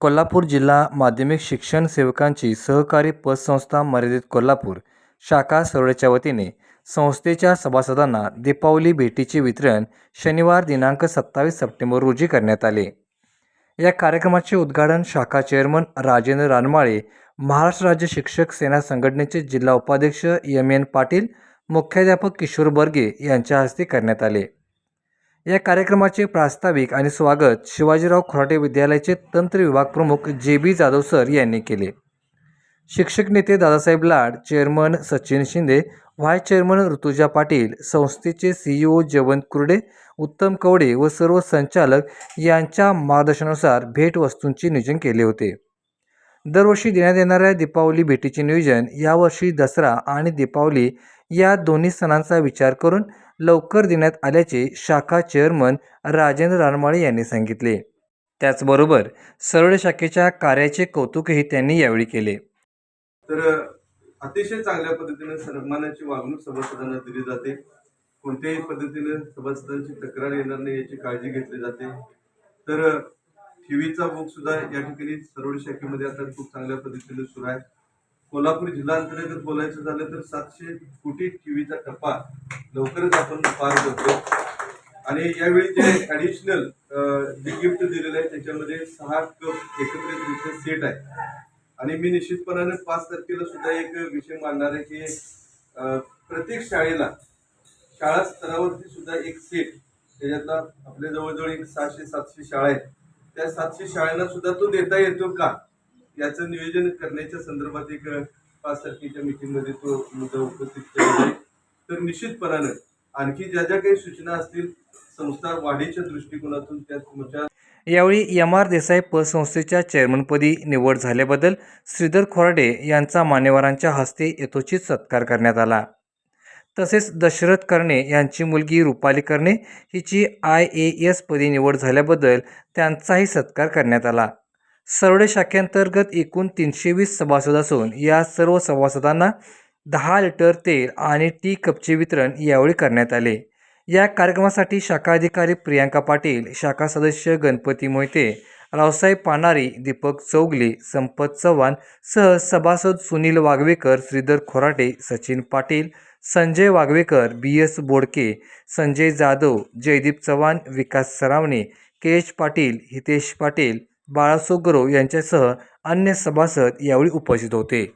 कोल्हापूर जिल्हा माध्यमिक शिक्षण सेवकांची सहकारी पतसंस्था मर्यादित कोल्हापूर शाखा सरोडेच्या वतीने संस्थेच्या सभासदांना दीपावली भेटीचे वितरण शनिवार दिनांक सत्तावीस सप्टेंबर रोजी करण्यात आले. या कार्यक्रमाचे उद्घाटन शाखा चेअरमन राजेंद्र रानमाळे महाराष्ट्र राज्य शिक्षक सेना संघटनेचे जिल्हा उपाध्यक्ष एम एन पाटील मुख्याध्यापक किशोर बर्गे यांच्या हस्ते करण्यात आले. या कार्यक्रमाचे प्रास्ताविक आणि स्वागत शिवाजीराव खोराटे विद्यालयाचे तंत्र विभाग प्रमुख जे बी जाधव सर यांनी केले. शिक्षक नेते Dadasaheb Lad chairman Sachin Shinde vice chairman Rutuja Patil संस्थेचे सीईओ जयवंत कुर्डे उत्तम कवडे व सर्व संचालक यांच्या मार्गदर्शनानुसार भेटवस्तूंचे नियोजन केले होते. दरवर्षी देण्यात येणाऱ्या दीपावली भेटीचे नियोजन यावर्षी दसरा आणि दीपावली या दोन्ही सणांचा विचार करून लवकर देण्यात आल्याचे शाखा चेअरमन राजेंद्र रानमाळे यांनी सांगितले. त्याचबरोबर सरळ शाखेच्या कार्याचे कौतुकही त्यांनी यावेळी केले. तर अतिशय चांगल्या पद्धतीने सन्मानाची वागणूक सभासदांना दिली जाते. कोणत्याही पद्धतीने सभासदांची तक्रार येणार नाही याची काळजी घेतली जाते. तर ठेवीचा बुक सुद्धा या ठिकाणी सरोड शाखेमध्ये आता खूप चांगल्या पद्धतीने सुरू आहे. कोल्हापूर जिल्हा अंतर्गत बोलायचं झालं तर सातशे कोटी टीव्हीचा टप्पा लवकरच आपण पार करतो. आणि यावेळी जे ॲडिशनल जे गिफ्ट दिलेलं आहे त्याच्यामध्ये सहा कप एकत्रित सेट आहे. आणि मी निश्चितपणाने पाच तारखेला सुद्धा एक विषय मांडणार आहे की प्रत्येक शाळेला शाळा स्तरावरती सुद्धा एक सेट त्याच्यातला आपल्या जवळजवळ एक सहाशे सातशे शाळा आहेत. त्या सातशे शाळांना सुद्धा तो देता येतो का? याचं नियोजन करण्याच्या संदर्भात एक पाच तारखेच्या मीटिंगमध्ये तो मुद्दा उपस्थित केला जाईल तर निश्चितपणानं आणखी ज्या ज्या काही सूचना असतील संस्था वाढीच्या दृष्टिकोनातून त्या तुमच्या यावेळी एम आर देसाई पतसंस्थेच्या चेअरमनपदी निवड झाल्याबद्दल श्रीधर खोराडे यांचा मान्यवरांच्या हस्ते यथोचित सत्कार करण्यात आला. तसेच दशरथ कर्णे यांची मुलगी रुपाली कर्णे हिची आय ए एस पदी निवड झाल्याबद्दल त्यांचाही सत्कार करण्यात आला. सरडे शाखेअंतर्गत एकूण तीनशे वीस सभासद असून या सर्व सभासदांना दहा लिटर तेल आणि टी कपचे वितरण यावेळी करण्यात आले. या कार्यक्रमासाठी शाखा अधिकारी प्रियांका पाटील शाखा सदस्य गणपती मोहिते रावसाहेब पानारी दीपक चौगले संपत चव्हाण सह सभासद Sunil Wagvekar Shridhar Khorate Sachin Patil Sanjay Wagvekar B S Bodke Sanjay Jadhav Jaydeep Chavan Vikas Sarawane K H Patil Hitesh Patil Balaso Garo यांच्यासह अन्य सभासद यावेळी उपस्थित होते.